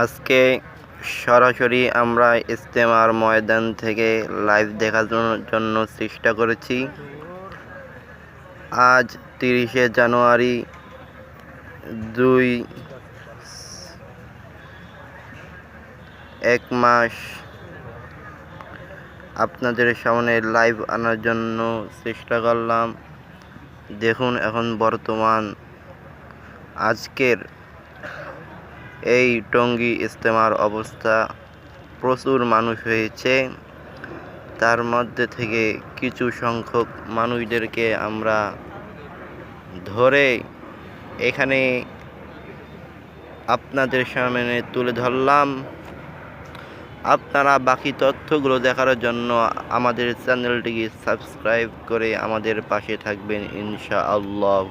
আজকে সরাসরি আমরা ইজতেমার ময়দান থেকে লাইভ দেখার জন্য চেষ্টা করেছি। আজ তিরিশে জানুয়ারি দুই এক মাস আপনাদের সামনে লাইভ আনার জন্য চেষ্টা করলাম। দেখুন এখন বর্তমান আজকের এই টঙ্গী ইজতেমার অবস্থা প্রচুর মানুষ হয়েছে। তার মধ্যে থেকে কিছু সংখ্যক মানুষদেরকে আমরা ধরে এখানে আপনাদের সামনে তুলে ধরলাম। আপনারা বাকি তথ্যগুলো দেখার জন্য আমাদের চ্যানেলটিকে সাবস্ক্রাইব করে আমাদের পাশে থাকবেন ইনশা আল্লাহ